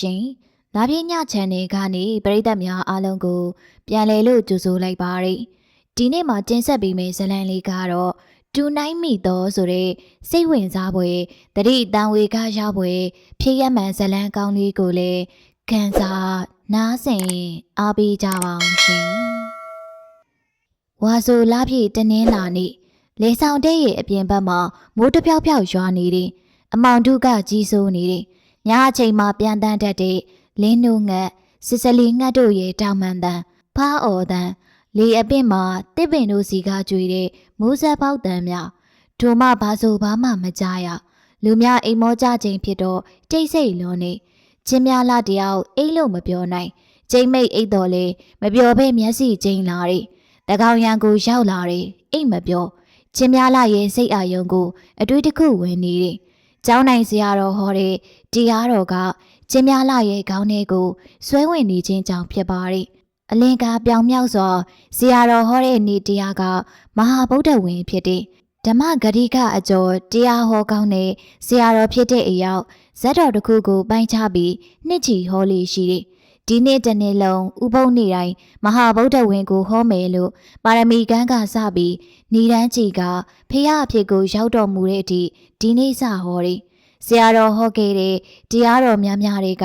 ရှင်။လာပြည့်ညချန်နယ်ကနေပရိသတ်များအားလုံးကို ပြန်လည်လို့ကြိုဆိုလိုက်ပါရစေ။ဒီနေ့မှာတင်ဆက်ပေးမယ့်ဇာတ်လမ်းလေးကတော့တူနိုင်မိသောဆိုတဲ့စိတ်ဝင်စားဖွယ်တတိတန်ဝေကရဖွယ်ဖြစ်ရမှန်ဇာတ်လမ်းကောင်းလေးကိုလည်းခံစားနားဆင်အားပေးကြပါအောင်ရှင်။ဝါဆိုလာပြည့်တနင်္လာနေ့လေဆောင်တဲ့ရဲ့အပြင်ဘက်မှာမိုးတစ်ဖြောက်ဖြောက်ရွာနေတယ်။အမောင်တုကကြီးစိုးနေတယ်။ ညအချိန်မှာပြန်တန်းတတ်တဲ့လင်းနိုးငတ်စစ်စလီငတ်တို့ရဲ့တောင်မှန်တန်ဖားအော်တန်လေအပင့်မှာတစ်ပင်တို့စီကကြွေတဲ့မိုးဆက်ပေါက်တန်များဒုမဘာဆိုဘာမှမကြားရလူများအိမ်မောကြချိန်ဖြစ်တော့တိတ်ဆိတ်လွန်နေချင်းများလာတယောက်အိတ်လို့မပြောနိုင်ချိန်မိတ်အိတ်တော်လေမပြောဘဲမျက်စိချင်းလာတယ်တကောင်ရန်ကိုရောက်လာတယ်အိတ်မပြောချင်းများလာရဲ့စိတ်အာယုံကိုအတွေ့တစ်ခုဝင်နေတယ် ကျောင်းနိုင်စရာတော်ဟောတဲ့တရားတော်ကချင်းများလာရဲ့ခေါင်းထဲကိုဆွဲဝင်နေခြင်းကြောင့်ဖြစ်ပါတယ်အလင်ကပြောင်မြောက်စွာဆရာတော်ဟောတဲ့နေ့တရားကမဟာဗုဒ္ဓဝင်ဖြစ်တဲ့ဓမ္မဂရိကအကျော်တရားဟောကောင်းတဲ့ဆရာတော်ဖြစ်တဲ့အယောက်ဇက်တော်တစ်ခုကိုပိုင်းခြားပြီးနှစ်ချီဟောလေးရှိတယ်။ ဒီနေ့တစ်နေ့လုံးဥပုံနေ့တိုင်းမဟာဗုဒ္ဓဝင်ကိုဟောမယ်လို့ပါရမီကန်းကစပြီးဏ္ဍန်ချီကဖះအဖြစ်ကိုရောက်တော်မူတဲ့အထိဒီနေ့စဟောတယ်။ဆရာတော်ဟောခဲ့တဲ့တရားတော်များများတွေက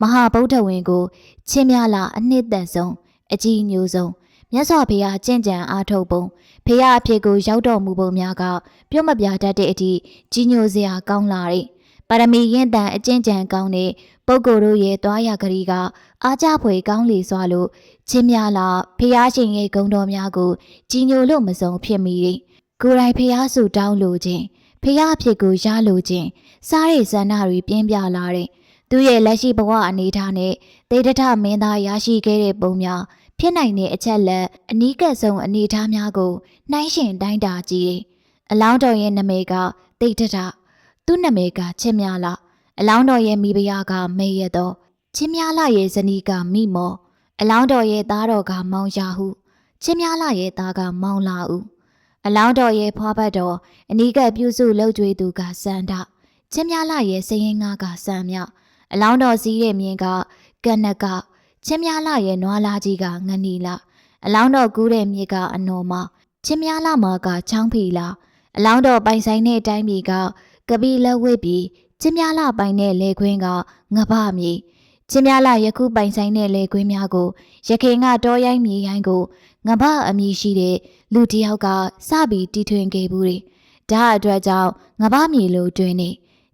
မဟာဗုဒ္ဓဝင်ကိုချင်းများလာအနှစ်သက်ဆုံးအကြီးညိုဆုံးမြတ်စွာဘုရားကြင်ကြံအားထုတ်ပုံဖះအဖြစ်ကိုရောက်တော်မူပုံများကပြုတ်မပြတတ်တဲ့အထိကြီးညိုစရာကောင်းလာတဲ့ ပါရမီရင်တန်အကျင့်ကြံကောင်းတဲ့ပုဂ္ဂိုလ်တို့ရဲ့တွားရကလေးကအားကြဖွယ်ကောင်းလေစွာလို့ချင်းများလာဖះရှင်ရဲ့ဂုဏ်တော်များကိုကြီးညိုလို့မစုံဖြစ်မိတဲ့ကိုယ်တိုင်ဖះစုတောင်းလိုခြင်းဖះအဖြစ်ကိုရလိုခြင်းစားရည်ဆန္ဒတွေပြင်းပြလာတဲ့သူရဲ့လက်ရှိဘဝအနေထားနဲ့တေတထမင်းသားရရှိခဲ့တဲ့ပုံများဖြစ်နိုင်တဲ့အချက်လက်အနီးကပ်ဆုံးအနေအထားများကိုနှိုင်းယှဉ်တိုင်းတာကြည့်တယ်။အလောင်းတော်ရဲ့နာမည်ကတိတ်တထ သူ့နာမည်ကချစ်များလားအလောင်းတော်ရဲ့မိဖုရားကမေရတော့ချစ်များလားရဲ့ဇနီးကမိမော်အလောင်းတော်ရဲ့သားတော်ကမောင်ရာဟုချစ်များလားရဲ့သားကမောင်လာဦးအလောင်းတော်ရဲ့ဖွားဘတ်တော်အနီးကပ်ပြုစုလှုပ်ကြွေသူကစန္ဒချစ်များလားရဲ့စရင်ငါကစံမြောက်အလောင်းတော်စီးတဲ့မြင်းကကနကချင်းများလာရဲ့နွားလာကြီးကငနီလာအလောင်းတော်ကူးတဲ့မြေကအနော်မချင်းများလာမှာကချောင်းဖီလာအလောင်းတော်ပိုင်ဆိုင်တဲ့အတိုင်းမြေက ကပီလက်ဝစ်ပြီးချင်းများလာပိုင်တဲ့လေခွင်းကငပမြေချင်းများလာယခုပိုင်ဆိုင်တဲ့လေခွင်းများကိုရခင်ကတောရိုင်းမြေရိုင်းကိုငပအမည်ရှိတဲ့လူတစ်ယောက်ကစပြီးတီထွင်ခဲ့ဘူးတယ်ဒါအတွက်ကြောင့်ငပမြေလိုတွင်နေ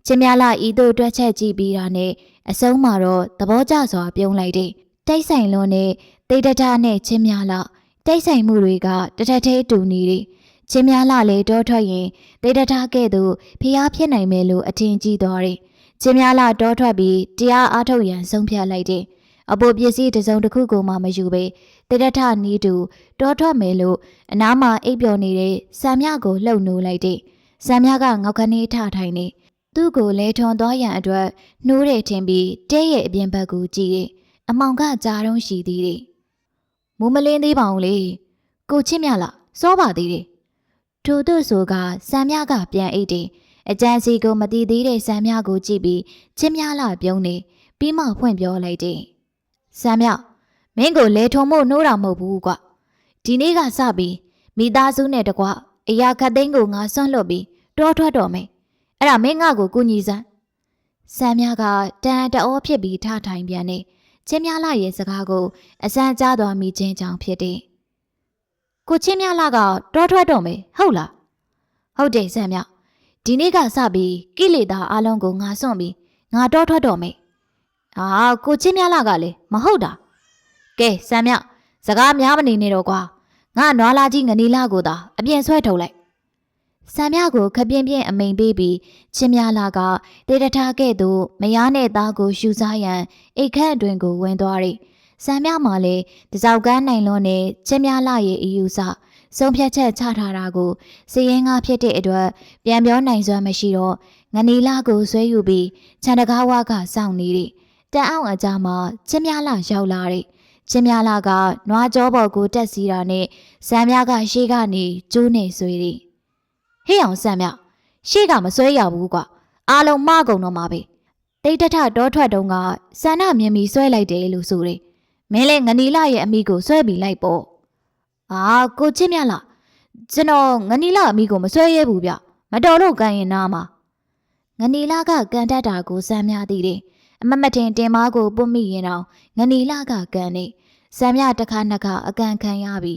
ချင်းများလာဤသို့တွက်ချက်ကြည့်ပြီးတာနဲ့အဆုံးမှာတော့သဘောကျစွာပြုံးလိုက်တယ်တိတ်ဆိုင်လွန်းနဲ့တိတ်တထနဲ့ချင်းများလာတိတ်ဆိုင်မှုတွေကတထထဲတူနေတယ် ချင်းများလာလေတောထွက်ရင်တိတ်တထကဲ့သို့ဖျားဖြစ်နိုင်မယ်လို့အထင်ကြီးသွားတယ်ချင်းများလာတောထွက်ပြီးတရားအားထုတ်ရန်ဆုံးဖြတ်လိုက်တယ်အပေါ်ပစ္စည်းတစ်စုံတစ်ခုကိုမှမယူပဲတိတ်တထနီးတူတောထွက်မယ်လို့အနားမှာအိပ်ပျော်နေတဲ့ဆံမြကိုလှုပ်နိုးလိုက်တယ်ဆံမြကငေါက်ခနေထထိုင်နေသူ့ကိုလဲထွန်သွားရန်အတွက်နှိုးတယ်ထင်ပြီးတဲရဲ့အပြင်ဘက်ကိုကြည့်တယ်အမောင်ကကြားတုံးရှိသေးတယ်။မူမလင်းသေးပါဘူးလေ။ကိုချစ်မြလားစောပါသေးတယ်။ ထို့သူဆိုကစံမြကပြန်အိတ်တယ်။အကြံစီကိုမတီးသေးတဲ့စံမြကိုကြည့်ပြီးချစ်မြလားပြုံးနေပြီးမှဖွင့်ပြောလိုက်တယ်။စံမြမင်းကိုလေထုံမို့နှိုးတာမဟုတ်ဘူးကွ။ဒီနေ့ကစပြီးမိသားစုနဲ့တကွအရာခတ်သိန်းကိုငါစွန့်လွတ်ပြီးတောထွက်တော်မယ်။အဲ့ဒါမင်းငါ့ကိုကူညီစမ်း။စံမြကတန်တအောဖြစ်ပြီးထထိုင်ပြန်နေ။ချင်းများလာရဲ့စကားကိုအစမ်းကြားသွားမိခြင်းကြောင့်ဖြစ်တယ်။ ကိုချင်းများလာကတောထွက်တော့မယ်ဟုတ်လား။ဟုတ်တယ်ဆန်မြ။ဒီနေ့ကစပြီးကိလေသာအလုံးကိုငါစွန့်ပြီးငါတောထွက်တော့မယ်။အာကိုချင်းများလာကလည်းမဟုတ်တာ။ကဲဆန်မြစကားများမနေနဲ့တော့ကွာ။ငါနွားလာကြီးငနီလာကိုသာအပြင်ဆွဲထုတ်လိုက်ဆံမြကိုခပြင်းပြင်းအမိန်ပေးပြီးချင်းများလာကတေတထားခဲ့သို့မယားနဲ့သားကိုရှူစားရန်အိတ်ခန့်အတွင်ကိုဝင်သွားတယ်။ ဆံမြမှာလည်းတစောက်ကန်းနိုင်လွန်းနဲ့ချင်းများလာရဲ့အယူဆဆုံးဖြတ်ချက်ချထားတာကိုစည်ရင်ကဖြစ်တဲ့အတွက်ပြန်ပြောနိုင်စွမ်းမရှိတော့ငနီလာကိုဆွဲယူပြီးခြံတကားဝါကစောင့်နေတယ်။တန်အောင်အကြမှာချင်းများလာရောက်လာတယ်။ချင်းများလာကနွားကြောပေါ်ကိုတက်စီတာနဲ့ဆံမြကရှေ့ကနေကျိုးနေဆွေးတယ်ဟေ့အောင်ဆန်မြရှေ့ကမစွဲရဘူးကွာအားလုံးမကုံတော့မှာပဲတိတ်တထတောထွက်တုံးကဆန္ဒမြင်ပြီးဆွဲလိုက်တယ်လို့ဆိုတယ် မင်းလည်းငနီလာရဲ့အမိကိုဆွဲပြီးလိုက်ပေါ့အာကိုချစ်မြတ်လားကျွန်တော်ငနီလာအမိကိုမဆွဲရဲဘူးဗျမတော်လို့ကန်ရင်နားမှာငနီလာကကန်တတ်တာကိုစမ်းမြသည်တယ်အမမတင်တင်မားကိုပွတ်မိရင်တော့ငနီလာကကန်နေစမ်းမြတစ်ခါနှစ်ခါအကန်ခံရပြီ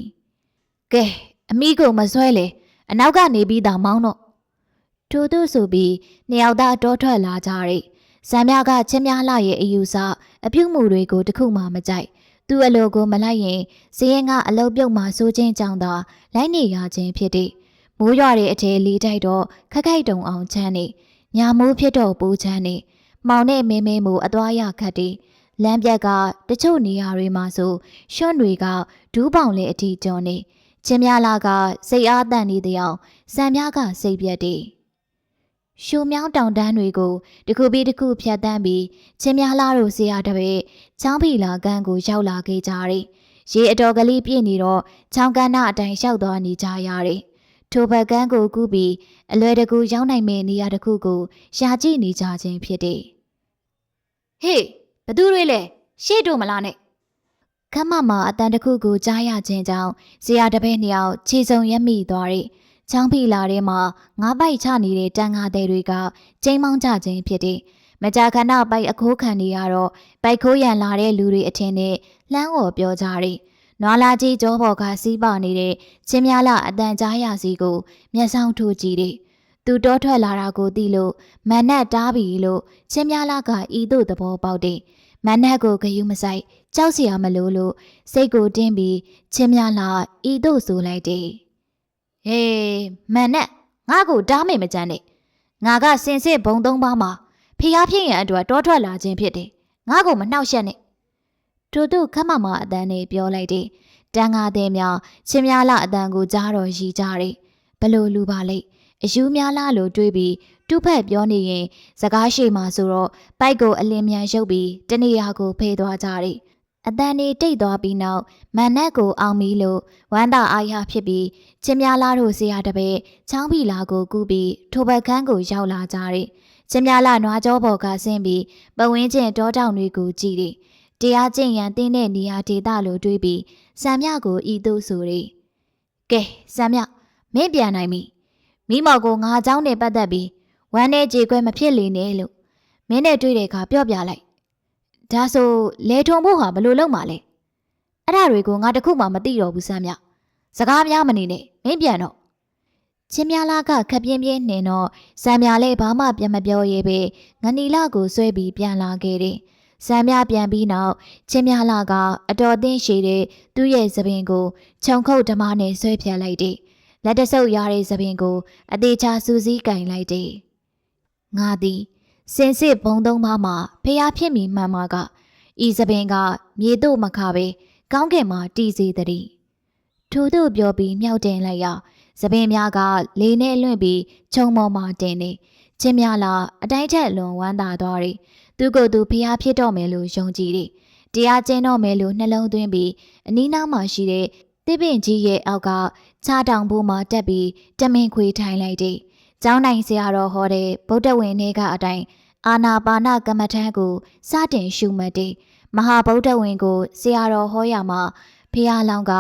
ကဲအမိကိုမဆွဲလေအနောက်ကနေပြီးတာမောင်းတော့ထို့သူဆိုပြီးနှစ်ယောက်သားတောထွက်လာကြတယ်စမ်းမြကချင်းများလာရဲ့အယူဆအပြုတ်မှုတွေကိုတခုမှမကြိုက် သူ့အလိုကိုမလိုက်ရင်စည်ရင်ကအလုတ်ပြုတ်မှစိုးချင်းကြောင်သာလိုက်နေရခြင်းဖြစ်တဲ့မိုးရွာတဲ့အထဲလေးတိုက်တော့ခက်ခိုက်တုံအောင်ချမ်းနေညာမိုးဖြစ်တော့ပူချမ်းနေမောင်နဲ့မင်းမင်းမူအသွားရခတ်တဲ့လမ်းပြက်ကတချို့နေရာတွေမှာဆိုရွှွန့်တွေကဒူးပေါင်လေးအထိကျော်နေချင်းများလာကစိတ်အားတန်နေတဲ့အောင်စံများကစိတ်ပြက်တဲ့ ရှူမြောင်းတောင်တန်းတွေကိုတခုပြီးတခုဖြတ်တန်းပြီးချင်းများလာတို့စီရတဲ့ပဲချောင်းဖီလာကန်းကိုရောက်လာခဲ့ကြတယ်ရေအတော်ကလေးပြည့်နေတော့ချောင်းကန်းနာအတိုင်းလျှောက်သွားနေကြရတယ်ထိုဘက်ကန်းကိုကူးပြီးအလွယ်တကူရောက်နိုင်မယ့်နေရာတစ်ခုကိုရှာကြည့်နေကြခြင်းဖြစ်တယ်ဟေးဘသူတွေလဲရှေ့တို့မလားနဲ့ခမမအတန်တစ်ခုကိုကြားရခြင်းကြောင့်ဇေယျတပည့်နှစ်ယောက်ခြေစုံရက်မိသွားတယ်။ ချောင်းဖီလာထဲမှာငါးပိုက်ချနေတဲ့တန်ငါတဲ့တွေကကျိန်းမောင်းကြခြင်းဖြစ်တယ်။မကြာခဏပိုက်အခိုးခံနေရတော့ပိုက်ခိုးရန်လာတဲ့လူတွေအထင်နဲ့လှမ်းော်ပြောကြတယ်။နွာလာကြီးကြောပေါ်ကစီးပါနေတဲ့ချင်းများလာအတန်ကြားရစီကိုမျက်စောင်းထိုးကြည့်တယ်။သူတောထွက်လာတာကိုသိလို့မန်နဲ့တားပြီလို့ချင်းများလာကဤသို့သဘောပေါက်တယ်။မန်နဲ့ကိုဂယုမဆိုင်ကြောက်စရာမလိုလို့စိတ်ကိုတင်းပြီးချင်းများလာဤသို့ဆိုလိုက်တယ်။ ဟေးမန်နဲ့ငါ့ကိုတားမိမကြမ်းနဲ့ငါကစင်စစ်ဘုံသုံးပါးမှာဖျားဖြစ်ရန်အတွက်တောထွက်လာခြင်းဖြစ်တယ်။ငါ့ကိုမနှောက်ယှက်နဲ့တို့တို့ခမမအတန်းနဲ့ပြောလိုက်တယ်။တန်ငါတဲ့များချင်းများလာအတန်းကိုကြားတော့ရီကြတယ်။ဘလို့လူပါလိမ့်အယူများလားလို့တွေးပြီးတူဖက်ပြောနေရင်စကားရှိမှဆိုတော့ပိုက်ကိုအလင်းမြန်ရုပ်ပြီးတနေရာကိုဖေးသွားကြတယ်။ အတန်နေတိတ်သွားပြီးနောက်မန်နက်ကိုအောင်ပြီးလို့ဝမ်းသာအားရဖြစ်ပြီးချင်းများလားတို့စီရတပည့်ချောင်းဖီလာကိုကူးပြီးထိုဘက်ခန်းကိုရောက်လာကြတယ်။ချင်းများလားနွားကြောပေါ်ကဆင်းပြီးပဝင်းကျင်တောတောင်တွေကိုကြည့်တယ်။တရားကျင့်ရန်တင်းတဲ့နေရာဒေသလိုတွေးပြီးစံမြကိုဤသို့ဆိုတယ်။ကဲစံမြမင်းပြန်နိုင်ပြီ။မိမော်ကိုငါအเจ้าနဲ့ပတ်သက်ပြီးဝမ်းနဲ့ကြေခွဲမဖြစ်လေနဲ့လို့မင်းနဲ့တွေ့တဲ့အခါပြောပြလိုက် ဒါဆိုလေထုံဖို့ဟာဘလို့လုံးမှာလဲအဲ့ဒါတွေကိုငါတခုမှမသိတော့ဘူးစမ်းမြစကားများမနေနဲ့မင်းပြန်တော့ချင်းများလာကခပ်ပြင်းပြင်းနှင်တော့စံမြလည်းဘာမှပြန်မပြောရဲပဲငနီလာကိုဆွဲပြီးပြန်လာခဲ့တယ်စံမြပြန်ပြီးနောက်ချင်းများလာကအတော်သင်းရှိတဲ့သူ့ရဲ့သပင်ကိုခြုံခုတ်ဓမားနဲ့ဆွဲဖြတ်လိုက်တယ်လက်တဆုပ်ရတဲ့သပင်ကိုအသေးချာစူးစီးကင်လိုက်တယ်ငါသည် စင်စစ်ဘုံသုံးပါးမှာဖျားဖြစ်မိမှန်မှာကဤသပင်ကမြေတို့မခပဲကောင်းကင်မှာတီးစေသည်ထို့သို့ပြောပြီးမြောက်တင်လိုက်ရသပင်များကလေနဲ့လွင့်ပြီးခြုံပေါ်မှာတင်နေချင်းများလာအတိုင်းထက်လွန်ဝမ်းသာသွားတယ်သူကိုယ်သူဖျားဖြစ်တော့မယ်လို့ယုံကြည်တယ်တရားကျင့်တော့မယ်လို့နှလုံးသွင်းပြီးအနီးနားမှာရှိတဲ့တစ်ပင်ကြီးရဲ့အောက်ကခြားတောင်ဘိုးမှာတက်ပြီးတမင်ခွေထိုင်လိုက်တယ်။ ကျောင်းနိုင်ဆရာတော်ဟောတဲ့ဗုဒ္ဓဝင်တွေကအတိုင်းအာနာပါနကမ္မထံကိုစတင်ရှုမှတ်တယ်။မဟာဗုဒ္ဓဝင်ကိုဆရာတော်ဟောရမှာဖះလောင်းက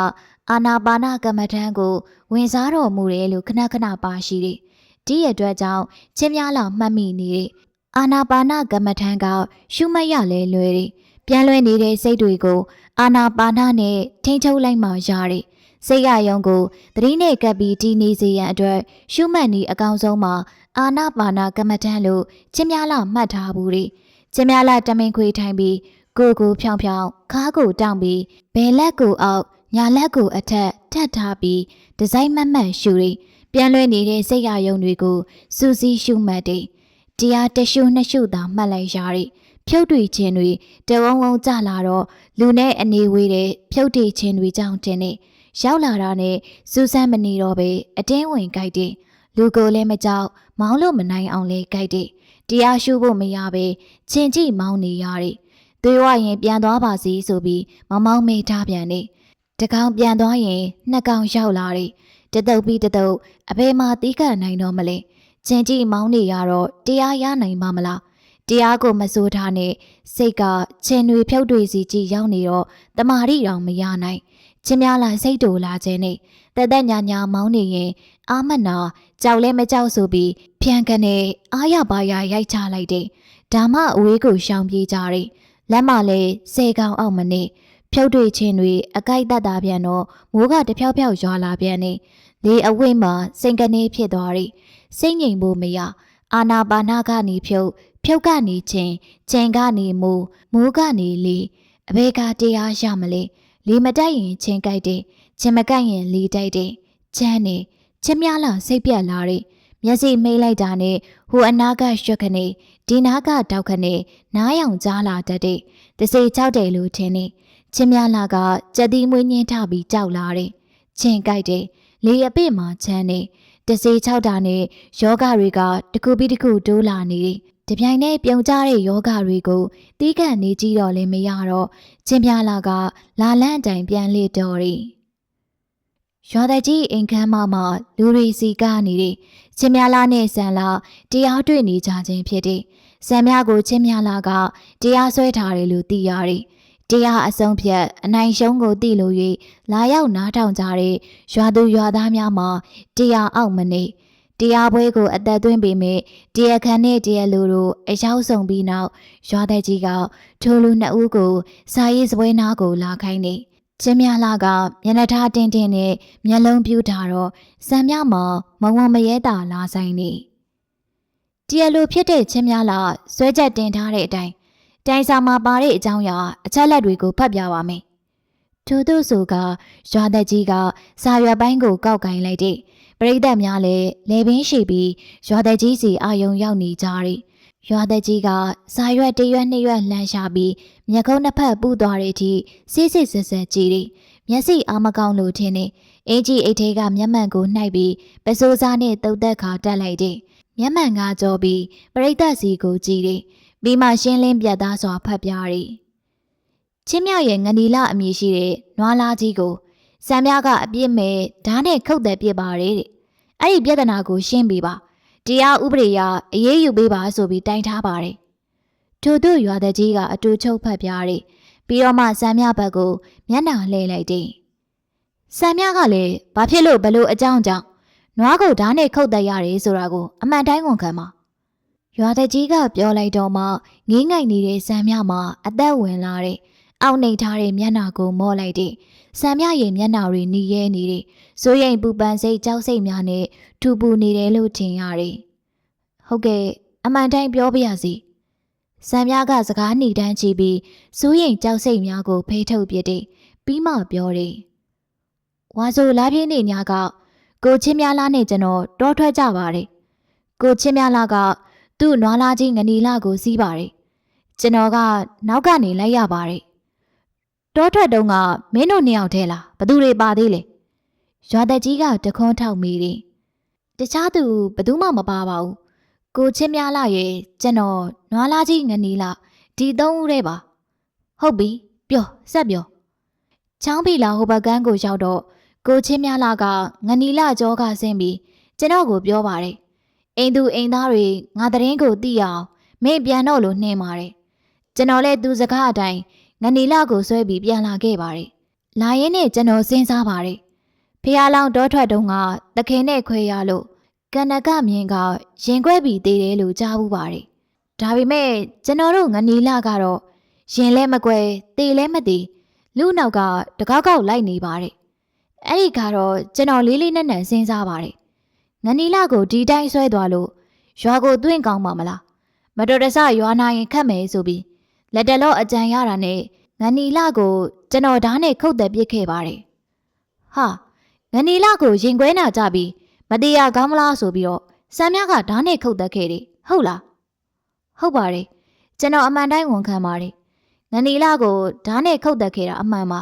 အာနာပါနကမ္မထံကို ဝင်စားတော်မူတယ်လို့ခဏခဏပါရှိတယ်။ဒီရဲ့အတွက်ကြောင့်ချင်းများလာမှတ်မိနေတဲ့အာနာပါနကမ္မထံကရှုမှတ်ရလဲလွယ်တယ်။ပြန်လွှဲနေတဲ့စိတ်တွေကို အာနာပါနနဲ့ထိန်းချုပ်လိုက်မှရတယ်။ စိတ်ရယုံကိုသတိနဲ့ကပ်ပြီးတည်နေစေရန်အတွက်ရှုမှတ်နည်းအကောင်းဆုံးမှာအာနာပါနာကမ္မထံလို့ချင်းများလာမှတ်ထားဘူးလေ။ချင်းများလာတမင်ခွေထိုင်ပြီးကိုကိုဖြောင်ဖြောင်ခါကိုတောင့်ပြီးဘယ်လက်ကိုအောက်ညာလက်ကိုအထက်ထပ်ထားပြီးဒီဇိုင်းမမှန်ရှူရီပြန်လွှဲနေတဲ့စိတ်ရယုံတွေကိုစူးစီးရှုမှတ်တယ်။တရားတရှုနှစ်ရှုသာမှတ်လိုက်ရရီဖြုတ်တွေခြင်းတွေတဝုံဝုံကြလာတော့လူနဲ့အနေဝေးတဲ့ဖြုတ်တွေခြင်းတွေကြောင့်တင်နေ ရောက်လာတာနဲ့စူးစမ်းမနေတော့ပဲအတင်းဝင်ကြိုက်တယ်လူကိုလည်းမကြောက်မောင်းလို့မနိုင်အောင်လဲကြိုက်တယ်တရားရှုဖို့မရပဲချင်းကြည့်မောင်းနေရတယ်သွေးဝရင်ပြန်သွားပါစီဆိုပြီးမမောင်းမေးထားပြန်နေတကောင်ပြန်သွားရင်နှစ်ကောင်ရောက်လာတယ်တတုပ်ပြီးတတုပ်အဖေမှာတီးခတ်နိုင်တော့မလဲချင်းကြည့်မောင်းနေရတော့တရားရနိုင်ပါမလားတရားကိုမစိုးထားနဲ့စိတ်ကချင်းတွေဖြုတ်တွေစီကြည်ရောက်နေတော့တမာရီတောင်မရနိုင် ချင်းများလာစိတ်တူလာခြင်းနဲ့တသက်ညာညာမောင်းနေရင်အာမနာကြောက်လဲမကြောက်ဆိုပြီးဖြန်ကနေအားရပါရရိုက်ချလိုက်တဲ့ဓမ္မအဝေးကိုရှောင်ပြေးကြတယ်လက်မလည်းစေကောင်အောင်မနေဖြုတ်တွေချင်းတွေအကိုက်တက်တာပြန်တော့မိုးကတဖြောက်ဖြောက်ရွာလာပြန်နေလေအဝိမှာစိန်ကနေဖြစ်သွားတယ်စိတ်ငြိမ်ဖို့မရအာနာပါနာကနေဖြုတ်ဖြုတ်ကနေချင်းချင်းကနေမူမူကနေလေအဘေကတရားရမလဲ လေမတိုက်ရင်ချင်းကြိုက်တယ်ချင်းမကြိုက်ရင်လေတိုက်တယ်ချမ်းနေချင်းများလာစိတ်ပြက်လာတယ်မျက်စိမိတ်လိုက်တာနဲ့ဟိုအနာကရွှက်ခနေဒီနာကတောက်ခနေနားယောင်ကြားလာတတ်တဲ့တစေချောက်တယ်လို့ထင်နေချင်းများလာကကြက်တီမွေးညင်းထပြီးကြောက်လာတယ်ချင်းကြိုက်တယ်လေအပိမှချမ်းနေတစေချောက်တာနဲ့ယောဂတွေကတခုပြီးတခုတိုးလာနေတယ် တပြိုင်တည်းပြုံကြတဲ့ယောဂတွေကိုတီးကပ်နေကြည့်တော့လည်းမရတော့ချင်းပြလာကလာလန့်တိုင်ပြန်လေတော်ရီရွာတဲ့ကြီးအိမ်ခမ်းမမှာလူတွေစီကနေတယ်ချင်းမြလာနဲ့ဆန်လာတရားတွေ့နေကြခြင်းဖြစ်တယ်ဆန်မြကိုချင်းမြလာကတရားစွဲထားတယ်လို့သိရတယ်တရားအဆုံးဖြတ်အနိုင်ရှုံးကိုသိလို့၍လာရောက်နားထောင်ကြတဲ့ရွာသူရွာသားများမှာတရားအောက်မနေ တရားပွဲကိုအသက်သွင်းပေမဲ့တရားခံနဲ့တရားလူတို့အရောက်ဆုံးပြီးနောက်ရွာတဲ့ကြီးကထိုလူနှစ်ဦးကိုစာရေးစပွဲနားကိုလာခိုင်းနေချင်းမြလာကမျက်နှာထားတင်းတင်းနဲ့မျက်လုံးပြူးထားတော့စံမြမှာမဝံမရဲတာလာဆိုင်နေတရားလူဖြစ်တဲ့ချင်းမြလာဆွဲချက်တင်ထားတဲ့အတိုင်းတိုင်စာမှာပါတဲ့အကြောင်းအရာအချက်လက်တွေကိုဖတ်ပြပါမယ်ထို့သူဆိုကရွာသက်ကြီးကစာရွက်ပိုင်းကိုကောက်ကင်လိုက်တဲ့ ပရိသတ်များလည်းလေပင်ရှိပြီးရွာသက်ကြီးစီအာယုံရောက်နေကြတယ်ရွာသက်ကြီးကစာရွက်တစ်ရွက်နှစ်ရွက်လှမ်းရှာပြီးမျက်ခုံးနှစ်ဖက်ပူသွားတဲ့အထိစစ်စစ်ဆက်ဆက်ကြည့်တယ်မျက်စိအာမကောင်းလို့ထင်းနေအင်ကြီးအိတ်ထဲကမျက်မှန်ကိုနှိုက်ပြီးပစိုးစားနဲ့တုတ်သက်ခါတက်လိုက်တယ်မျက်မှန်ကကြောပြီးပရိသတ်စီကိုကြည့်တယ်ပြီးမှရှင်းလင်းပြတ်သားစွာဖတ်ပြတယ်ချင်းမြောက်ရဲ့ငနီလအမည်ရှိတဲ့နွားလားကြီးကိုစံမြကအပြစ်မဲ့ဓာတ်နဲ့ခုတ်တယ်ပြစ်ပါတယ်တဲ့ အဲ့ဒီပြဿနာကိုရှင်းပေးပါတရားဥပဒေအရအရေးယူပေးပါဆိုပြီးတိုင်ထားပါတယ်ထို့သူရွာတဲ့ကြီးကအတူချုပ်ဖတ်ပြတယ်ပြီးတော့မှစံမြဘက်ကိုမျက်နှာလှည့်လိုက်တယ်စံမြကလည်းဘာဖြစ်လို့ဘလို့အကြောင်းကြောင့်နွားကိုဓာတ်နဲ့ခုတ်တက်ရတယ်ဆိုတာကိုအမှန်တိုင်းဝန်ခံပါရွာတဲ့ကြီးကပြောလိုက်တော့မှငင်းငိုက်နေတဲ့စံမြမှာအသက်ဝင်လာတဲ့အောက်နှိမ်ထားတဲ့မျက်နှာကိုမော့လိုက်တဲ့စံမြရဲ့မျက်နှာတွေหนีရဲနေတဲ့ စိုးရိမ်ပူပန်စိတ်ကြောက်စိတ်များနဲ့ထူပူနေတယ်လို့ထင်ရတယ်။ဟုတ်ကဲ့အမှန်တိုင်းပြောပြရစီ။စံမြကစကားหนีတန်းချပြီးစိုးရိမ်ကြောက်စိတ်များကိုဖေးထုတ်ပြတဲ့ပြီးမှပြောတယ်။ဝါဆိုလာပြင်းနေညာကကိုချင်းများလားနဲ့ကျွန်တော်တောထွက်ကြပါတယ်။ကိုချင်းများလားကသူ့နွားလားကြီးငနီလာကိုစီးပါတယ်။ကျွန်တော်ကနောက်ကနေလိုက်ရပါတယ်။တောထွက်တုန်းကမင်းတို့နှစ်ယောက်ထဲလားဘသူတွေပါသေးလဲ။ ရွာသက်ကြီးကတခွန်းထောက်မိတယ်။တခြားသူဘသူမှမပါပါဘူး။ကိုချင်းများလာရဲ့ကျွန်တော်နွားလားကြီးငနီလာဒီသုံးဦးတည်းပါ။ဟုတ်ပြီပြောဆက်ပြော။ချောင်းပြီလာဟိုဘကန်းကိုရောက်တော့ကိုချင်းများလာကငနီလာကြောကဆင်းပြီးကျွန်တော်ကိုပြောပါတယ်အိမ်သူအိမ်သားတွေငါသတင်းကိုသိအောင်မင်းပြန်တော့လို့နှင်းပါတယ်ကျွန်တော်လည်းသူစကားအတိုင်းငနီလာကိုဆွဲပြီးပြန်လာခဲ့ပါတယ်လာရင်းနဲ့ကျွန်တော်စဉ်းစားပါတယ် ဖះလောင်တောထွက်တုန်းကသခင်နဲ့ခွဲရလို့ကနကမြင်ကရင်ခွဲပြီးသေးတယ်လို့ကြားဘူးပါတယ်ဒါပေမဲ့ကျွန်တော်တို့ငနီလာကတော့ရင်လဲမကွဲတေလဲမသေးလူနောက်ကတကောက်ကောက်လိုက်နေပါတယ်အဲ့ဒီကတော့ကျွန်တော်လေးလေးနက်နက်စဉ်းစားပါတယ်ငနီလာကိုဒီတိုင်းဆွဲသွားလို့ရွာကိုသွင်းကောင်းပါမလားမတော်တဆရွာနာရင်ခတ်မယ်ဆိုပြီးလက်တလောအကြံရတာနဲ့ငနီလာကိုကျွန်တော်ဓာတ်နဲ့ခုတ်တယ်ပစ်ခဲ့ပါတယ်ဟာ ငနီလာကိုရင်ခွဲနာကြပြီးမတရားကောင်းမလားဆိုပြီးတော့စံမြကဓာတ်နဲ့ခုတ်တက်ခဲ့တယ်ဟုတ်လားဟုတ်ပါတယ်ကျွန်တော်အမှန်တိုင်းဝန်ခံပါတယ်ငနီလာကိုဓာတ်နဲ့ခုတ်တက်ခဲ့တာအမှန်ပါ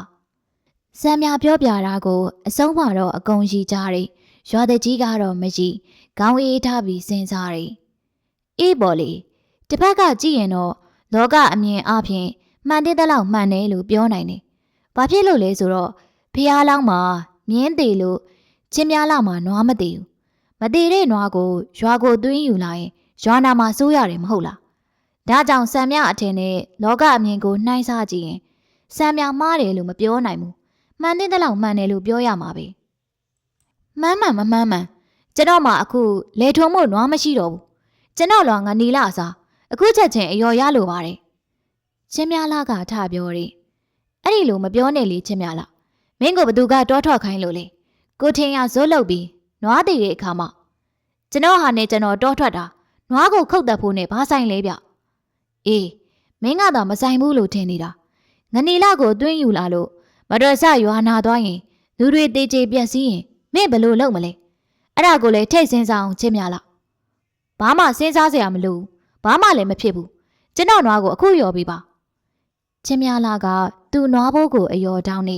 စံမြပြောပြတာကိုအဆုံးမှာတော့အကုန်ရီကြတယ်ရွာတဲ့ကြီးကတော့မရှိခေါင်းအေးထားပြီးစဉ်းစားတယ်အေးပေါ်လေတစ်ဖက်ကကြည့်ရင်တော့လောကအမြင်အပြင်မှန်တဲ့တလောက်မှန်တယ်လို့ပြောနိုင်တယ်ဘာဖြစ်လို့လဲဆိုတော့ဖះလောင်းမှာ မြင်းသေးလို့ချင်းများလာမှာနွားမသေးဘူးမသေးတဲ့နွားကိုရွာကိုသွင်းယူလာရင်ရွာနာမှာစိုးရတယ်မဟုတ်လားဒါကြောင့်စံမြအထင်နဲ့လောကအမြင်ကိုနှိုင်းစားကြည့်ရင်စံမြမှားတယ်လို့မပြောနိုင်ဘူးမှန်တဲ့တလောက်မှန်တယ်လို့ပြောရမှာပဲမှန်မှန်မမှန်မှန်ကျွန်တော်မှအခုလေထုံမို့နွားမရှိတော့ဘူးကျွန်တော်လွာငနီလာစားအခုချက်ချင်းအယော်ရလိုပါတယ်ချင်းများလာကထပြောတယ်အဲ့ဒီလိုမပြောနဲ့လေချင်းများလာ မင်းကိုဘသူကတောထွက်ခိုင်းလို့လေကိုထင်ရဇွတ်လုတ်ပြီးနွားတည်တဲ့အခါမှာကျွန်တော်ဟာနဲ့ကျွန်တော်တောထွက်တာနွားကိုခုတ်တက်ဖို့နဲ့ဘာဆိုင်လဲဗျအေးမင်းကတော့မဆိုင်ဘူးလို့ထင်နေတာငနီလာကိုအတွင်းယူလာလို့မတော်ဆရွာနာသွားရင်လူတွေတေးချေပြက်စီးရင်မင်းဘယ်လိုလုပ်မလဲအဲ့ဒါကိုလည်းထိတ်စင်းစားအောင်ချင်းမြလာဘာမှစဉ်းစားစရာမလိုဘူးဘာမှလည်းမဖြစ်ဘူးကျွန်တော်နွားကိုအခုယော်ပြီးပါချင်းမြလာကသူ့နွားဘိုးကိုအယော်တောင်းနေ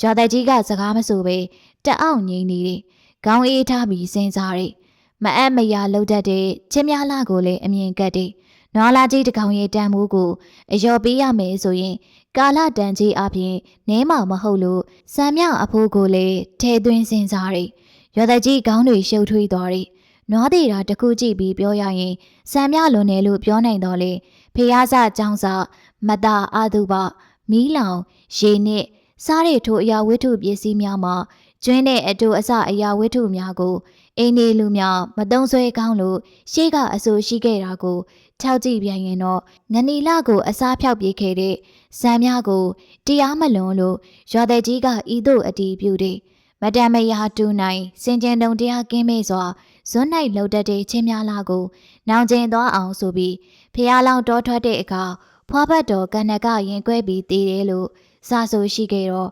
ရွာသက်ကြီးကစကားမဆိုပဲတက်အောင်ငိမ့်နေတယ်ခေါင်းအေးထားပြီးစဉ်းစားတယ်မအပ်မရလှုပ်တတ်တဲ့ချင်းမြလာကိုလည်းအမြင်ကတ်တယ်နွားလာကြီးတစ်ကောင်ရဲ့တန်မိုးကိုအယော်ပေးရမယ်ဆိုရင် ကာလတန်ကြီးအပြင်နဲမှာမဟုတ်လို့စံမြောက်အဖိုးကိုလည်းထဲသွင်းစင်စားတယ်။ရော်သက်ကြီးခေါင်းတွေရှုပ်ထွေးသွားတယ်။နွားသေးတာတစ်ခုကြည့်ပြီးပြောရရင်စံမြောက်လွန်တယ်လို့ပြောနိုင်တော့လေဖျားစကြောင်းစမတာအာသူပမီးလောင်ရေန စ်စားတဲ့ထိုအရာဝတ္ထုပစ္စည်းများမှာကျွင်းတဲ့အတူအစအရာဝတ္ထုများကိုအိမ်နေလူများမတုံးဆွဲကောင်းလို့ရှေ့ကအဆိုရှိခဲ့တာကိုထောက်ကြည့်ပြန်ရင်တော့ငနီလကိုအစားဖြောက်ပြေးခဲ့တဲ့ဇံများကိုတရားမလွန်လို့ရွာတဲ့ကြီးကဤသို့အတီးပြုတဲ့မတန်မယာတူနိုင်စင်ကြင်တုံတရားကင်းမေ့စွာဇွန်း၌လှုပ်တတ်တဲ့ချင်းများလာကိုနောင်ကျင်သွားအောင်ဆိုပြီးဖះလောင်တောထွက်တဲ့အခါဖွားဘတ်တော်ကနကရင်ကွဲပြီးတည်တယ်လို့ စာဆိုရှိခဲ့တော့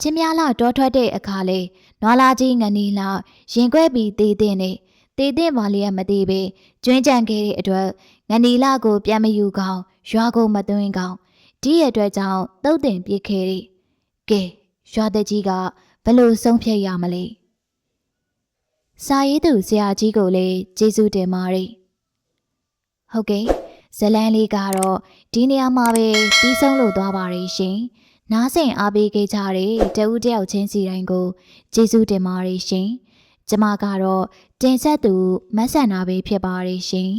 ချင်းများလာတောထွက်တဲ့အခါလေနွာလာကြီးငနီလာရင်ကွဲပြီးတည်တဲ့နဲ့တည်တဲ့မာလျက်မတည်ပဲကျွင်းကြံခဲ့တဲ့အတွက်ငနီလာကိုပြန်မယူကောင်းရွာကိုမသွင်းကောင်းဒီရဲ့အတွက်ကြောင့်တုတ်တင်ပြစ်ခဲ့တဲ့ကဲရွာသက်ကြီးကဘယ်လို့ဆုံးဖြတ်ရမလဲစာရေးသူဆရာကြီးကိုလည်းကျေးဇူးတင်ပါတယ်ဟုတ်ကဲ့ဇလန်းလေးကတော့ဒီနေရာမှာပဲပြီးဆုံးလို့သွားပါရရှင် နားဆင်အားပေးခဲ့ကြတဲ့တဦးတယောက်ချင်းစီတိုင်းကိုကျေးဇူးတင်ပါတယ်ရှင်ကျမကတော့တင်ဆက်သူမဆန်နာပဲဖြစ်ပါရရှင်